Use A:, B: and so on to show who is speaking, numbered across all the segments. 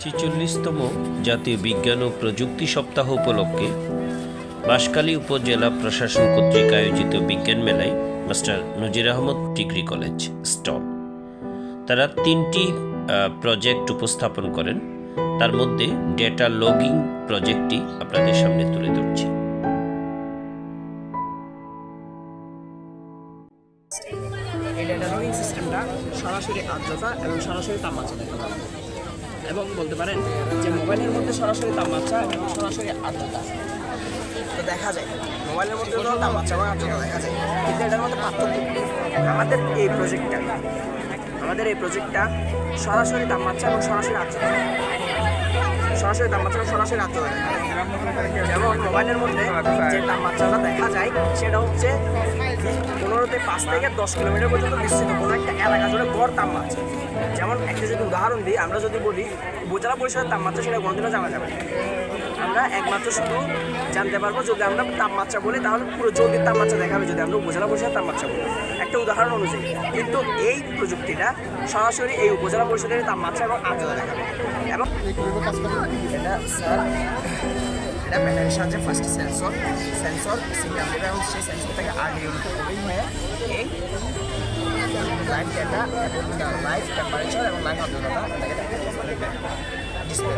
A: ছেচল্লিশতম জাতীয় বিজ্ঞান ও প্রযুক্তি সপ্তাহ উপলক্ষে বাঁশখালী উপজেলা প্রশাসন কর্তৃক আয়োজিত বিজ্ঞান মেলায় মাস্টার নজির আহমদ ডিগ্রি কলেজ স্টল। তারা তিনটি প্রজেক্ট উপস্থাপন করেন। তার মধ্যে ডেটা লগিং প্রজেক্টটি আপনাদের সামনে তুলে ধরছি।
B: সরাসরি আর্দ্রতা এবং সরাসরি তাপমাত্রা। পাবেন এবং বলতে পারেন যে মোবাইলের মধ্যে সরাসরি তাপমাত্রা এবং সরাসরি আর্দ্রতা। তো দেখা যায়, মোবাইলের মধ্যে তো তাপমাত্রা এবং আর্দ্রতা দেখা যায়। কিন্তু এটার মধ্যে পার্থক্য আমাদের এই প্রজেক্টটা আমাদের এই প্রজেক্টটা সরাসরি তাপমাত্রা এবং সরাসরি আর্দ্রতা। সরাসরি তাপমাত্রা সরাসরি আর্দ্রতা দেখা যায়। যেমন মোবাইলের মধ্যে যে তাপমাত্রাটা দেখা যায়, সেটা হচ্ছে পনেরোতে পাঁচ থেকে দশ কিলোমিটার পর্যন্ত বিস্তৃত কোনো একটা এলাকা জুড়ে গড় তাপমাত্রা। যেমন একটা যদি উদাহরণ দিই, আমরা যদি বলি উপজেলা পরিষদের তাপমাত্রা সেটা কোনোদিনও জানা যাবে? আমরা একমাত্র শুধু জানতে পারব যদি আমরা তাপমাত্রা বলি, তাহলে পুরো জলদির তাপমাত্রা দেখাবে যদি আমরা উপজেলা পরিষদের তাপমাত্রা বলি। একটা উদাহরণ অনুযায়ী, কিন্তু এই প্রযুক্তিটা সরাসরি এই উপজেলা পরিষদের তাপমাত্রা এবং আর্দ্রতা দেখাবে। এবং এটা ব্যাটারির সাহায্যে ফার্স্ট সেন্সর সেন্সর সিগন্যাল দেবে এবং সেই সেন্সর থেকে আগে ওপেন হয়ে এই লাইভ ডেটা এবং লাইভ টেম্পারেচার এবং লাইভ আর্দ্রতা ডিসপ্লে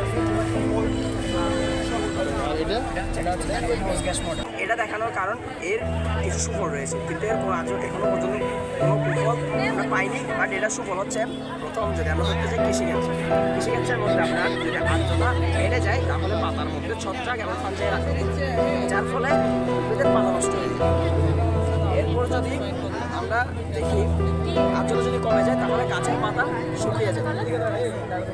B: এটা? দেখানোর কারণ এর কিছু সুফল রয়েছে। কিন্তু এর কোনো আজ এখনও পর্যন্ত কোনো কুফল আমরা পাইনি বাট এটা সুফল হচ্ছে প্রথম যদি আমরা ধরতে চাই কৃষিক্ষেত্র কৃষিক্ষেত্রের মধ্যে আপনার যদি আর্দ্রতা বেড়ে যায়, তাহলে পাতার মধ্যে ছত্রাক এবং ফাঞ্জাই রাখতে যার ফলে উদ্ভিদের পাতা নষ্ট হয়ে যায়। এরপর যদি আমরা দেখি, আর্দ্রতা যদি কমে যায়, তাহলে গাছের পাতা শুকিয়ে যায়।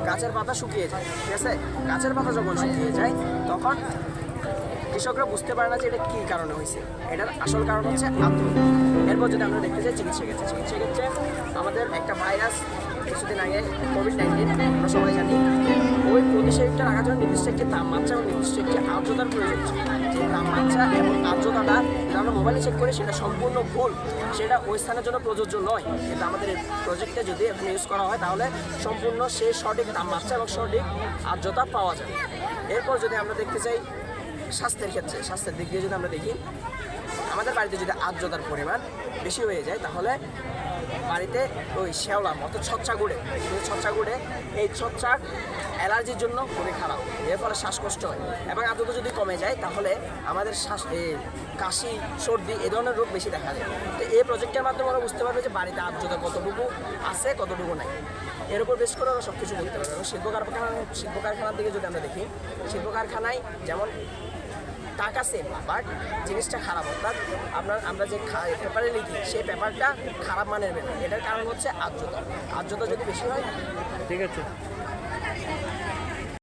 B: গাছের পাতা শুকিয়ে যায়, ঠিক আছে? গাছের পাতা যখন শুকিয়ে যায়, তখন কৃষকরা বুঝতে পারে না যে এটা কী কারণে হয়েছে। এটার আসল কারণ হচ্ছে আর্দ্রতা এরপর যদি আমরা দেখতে চাই চিকিৎসা ক্ষেত্রে চিকিৎসা ক্ষেত্রে আমাদের একটা ভাইরাস কিছুদিন আগে কোভিড নাইন্টিন আমরা সবাই জানি, ওই প্রতিষেধকটা রাখার জন্য নির্দিষ্ট একটি তাপমাত্রা এবং নির্দিষ্ট একটি আর্দ্রতার প্রয়োজন। যে তাপমাত্রা এবং আর্দ্রতাটা আমরা মোবাইলে চেক করি, সেটা সম্পূর্ণ ভুল। সেটা ওই স্থানের জন্য প্রযোজ্য নয়। কিন্তু আমাদের এই প্রজেক্টে যদি এখন ইউজ করা হয়, তাহলে সম্পূর্ণ সেই সঠিক তাপমাত্রা এবং সঠিক আর্দ্রতা পাওয়া যায় এরপর যদি আমরা দেখতে চাই স্বাস্থ্যের ক্ষেত্রে, স্বাস্থ্যের দিক দিয়ে যদি আমরা দেখি, আমাদের বাড়িতে যদি আর্দ্রতার পরিমাণ বেশি হয়ে যায়, তাহলে বাড়িতে ওই শ্যাওলা অর্থাৎ ছচ্চা গুড়ে ছচ্চা গুড়ে, এই ছচ্চার অ্যালার্জির জন্য খুবই খারাপ। এর ফলে শ্বাসকষ্ট হয় এবং আর্দ্রতা যদি কমে যায়, তাহলে আমাদের শ্বাস কাশি, সর্দি এ ধরনের রোগ বেশি দেখা যায় তো এই প্রজেক্টের মাধ্যমে আমরা বুঝতে পারবে যে বাড়িতে আর্দ্রতা কতটুকু আছে, কতটুকু নাই। এর উপর বেশ করে আমরা সব কিছু করতে পারবে। শিল্প কারখানা শিল্প কারখানার দিকে যদি আমরা দেখি শিল্প কারখানায় যেমন টাকা সেম বাট জিনিসটা খারাপ অর্থাৎ আপনার আমরা যে পেপারে লিখি, সেই পেপারটা খারাপ মানের বেরোয় এটার কারণ হচ্ছে আর্দ্রতা। আর্দ্রতা যদি বেশি হয়,
C: ঠিক আছে।